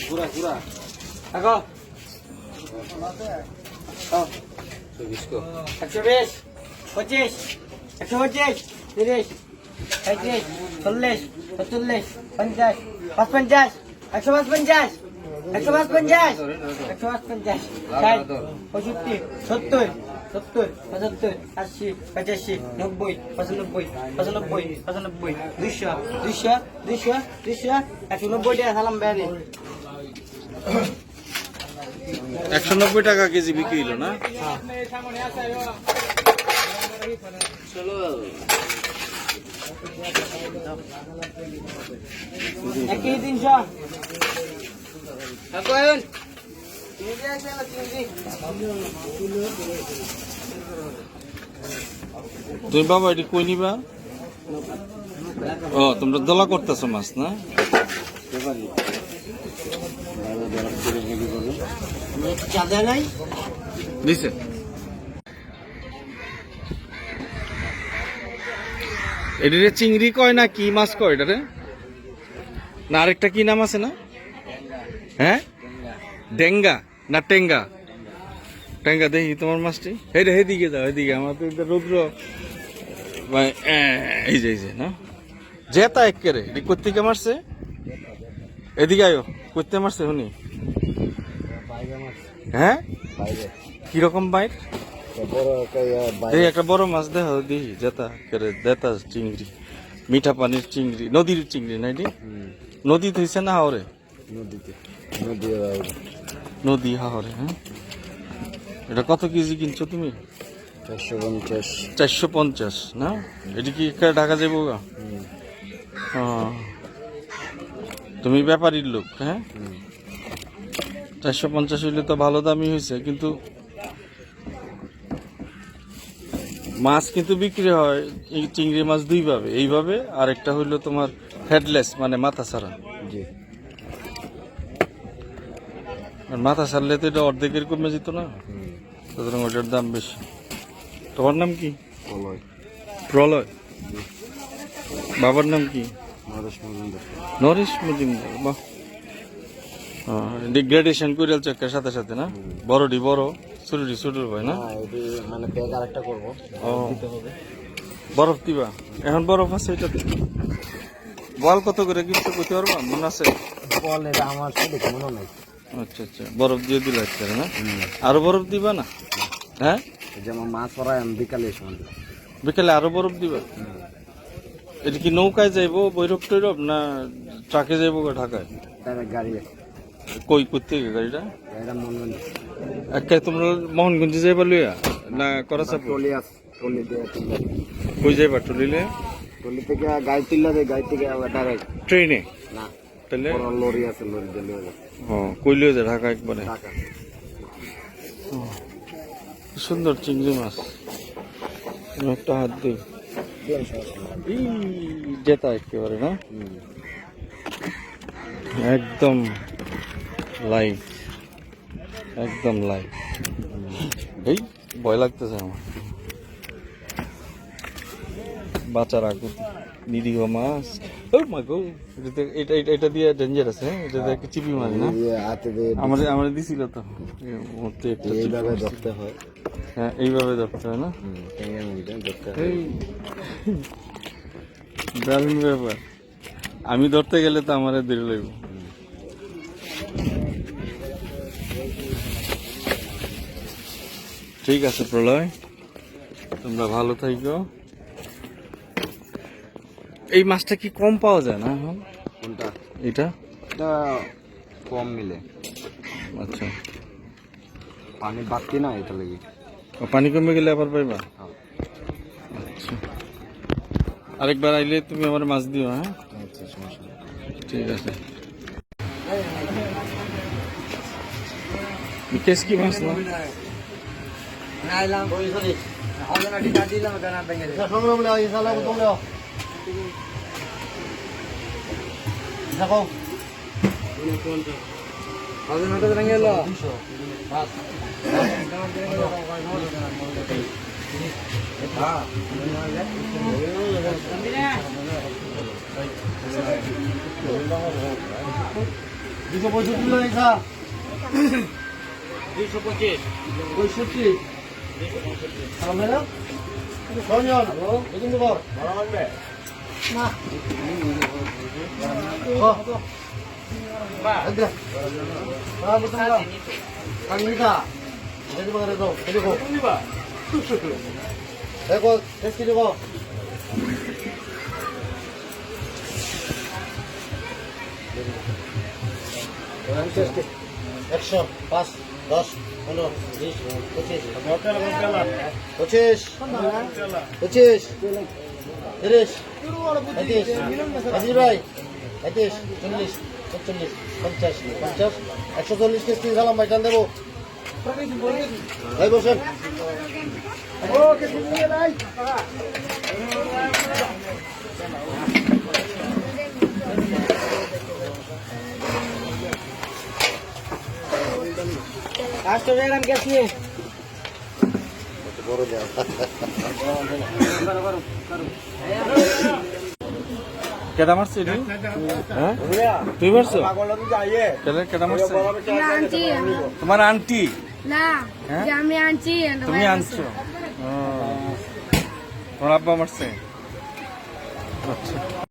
পুরা পুরা দেখো একশো বিশ পঁচিশ একশো পঁচিশ তিরিশ পঁয়ত্রিশ চল্লিশ পঁচল্লিশ পঞ্চাশ পাঁচ পঞ্চাশ একশো পাঁচ পঞ্চাশ একশো পাঁচ পঞ্চাশ একশো পাঁচ পঞ্চাশ সত্তর সত্তর পঁচাত্তর আশি পঁচাশি নব্বই পঁচানব্বই পঁচানব্বই পঁচানব্বই দুইশো দুইশো দুইশো দুইশো একশো নব্বই টাকা সালাম বেড়ে একশো নব্বই টাকা কেজি বিক্রি হলো না? এক কেজি তিনশো তুমি বাবা, এটি কই নিবা? ও, তোমরা দোলা করতেছো মাছ, না? এটারে চিংড়ি কয় না কি মাছ কয় এটারে না, আরেকটা কি নাম আছে না? হ্যাঁ? ডেঙ্গা। না টেঙ্গা। টেঙ্গা দেখি তোমার মাছটি। হেরে হেদিকে যাও এদিকে আমার তো রৌদ্র। এই যে এই যে না? জেতা একেরে এটি কোথেকে মারছে? এদিকে আয়ো। করতে মারছে শুনি? হ্যাঁ? কীরকম এই একটা বড় মাছ দেখো দেখি। জেতা করে দেতা চিংড়ি। মিঠা পানির চিংড়ি। নদীর চিংড়ি না এটি? নদী হইছে না হাওরে? নদীতে। নদী নদী হাওরে হ্যাঁ? এটা কত কেজি কিনছো তুমি? চারশো পঞ্চাশ। চারশো পঞ্চাশ না? এটি কি ঢাকা যাব গা? তুমি ব্যাপারীর লোক হ্যাঁ? চারশো পঞ্চাশ হইলে তো ভালো দামই হয়েছে কিন্তু মাছ কিন্তু বিক্রি হয় এই চিংড়ি মাছ দুইভাবে। এইভাবে আর একটা হইল তোমার হেডলেস মানে মাথা ছাড়া। জি। মাথা ছাড়লে তো এটা অর্ধেকের কমে যেত না। সুতরাং ওটার দাম বেশি। তোমার নাম কি? পলয় প্রলয়? বাবার নাম কি? নরেশ মজুমদার। নরেশ মজুমদার বাহ। ডিগ্রেডেশন করে চক্কের সাথে সাথে না? বড়ডি বড় ছোটডি ছোট ভাই না? হ্যাঁ মানে করব। ও। বরফ দিবা? এখন বরফ আছে এটা বল কত করে কিনতে করতে পারবা? মনে আছে? বল এটা আমার মনে নাই। আচ্ছা আচ্ছা। বরফ দিয়ে দিলে আজকে না? আরও বরফ দিবা না? হ্যাঁ? যেমন মাছ আমি বিকালে বিকেলে আরও বরফ দিবা? এটা কি নৌকায় যাইবো বৈরব টৈরব না ট্রাকে যাইবো ঢাকায়? গাড়ি কই করতে গাড়িটা? এটা মনে হয় একে তোমরা মোহনগঞ্জে যাইবা লইয়া না করাচাপ টলি টলি কই যাইবা টলিলে টলি থেকে গাড়ি তুললে দেয় গাড়ি থেকে ডাইরেক্ট ট্রেনে? না। তাহলে লরি আছে লরি দিয়ে লিয়ে যায় ও কই লইয়া যায়? ঢাকা একবারে? টাকা সুন্দর চিংড়ি মাছ। একটা হাত দিই জেতা একেবারে না? একদম লাইভ একদম লাইভ এই ভয় লাগতেছে আমার। বাচ্চার আগুন নিরীহ মাছ ও মা গো এটা এটা এটা- দিয়ে ডেঞ্জারাস হ্যাঁ? এটা দিয়ে একটা চিপি মাছ না? দিয়ে হাতে দিয়ে আমার আমার দিছিল তো। মুহূর্তে একটা এইভাবে ধরতে হয়। হ্যাঁ এইভাবে ধরতে হয় না? হয়। দারুণ ব্যাপার। আমি ধরতে গেলে তো আমার দেরি লাগবে ঠিক আছে প্রলয়। তোমরা ভালো থাকো এই মাছটা কি কম পাওয়া যায় না এখন? কোনটা? এটা? এটা কম মিলে। আচ্ছা। পানি বাড়তি না এটা লাগি? ও, পানি কমে গেলে আবার পাইবা? হ্যাঁ। আচ্ছা। আরেকবার আইলে তুমি আমার মাছ দিও হ্যাঁ? আচ্ছা সমস্যা ঠিক আছে। কেস কি মাছ না? নাইলাম সরি। হবে না টিকা দিলাম। কেন ভেঙে দেখো দুশো পঁয়ষট্টি দুইশো পঁচিশ। পঁয়ষট্টি। সামনে না রঞ্জন বুঝুন দেবো না দেখো। টেস্টি দেবো একশো পাঁচ দশ পনেরো বিশ পঁচিশ পঁচিশ। পঁচিশ। তিরিশ, পঁয়ত্রিশ পঁয়ত্রিশ ভাই, পঁয়ত্রিশ, চল্লিশ পঞ্চাশ পঞ্চাশ, একশো চল্লিশ কেজি সালাম দেবো। ভাই, বসেন। বড় কেটা মারছে এটি? হ্যাঁ? তুই মারছো? কেটা কেটা মারছে? তোমার আন্টি? হ্যাঁ? তুমি আনছো। তোমার আব্বা মারছে? আচ্ছা।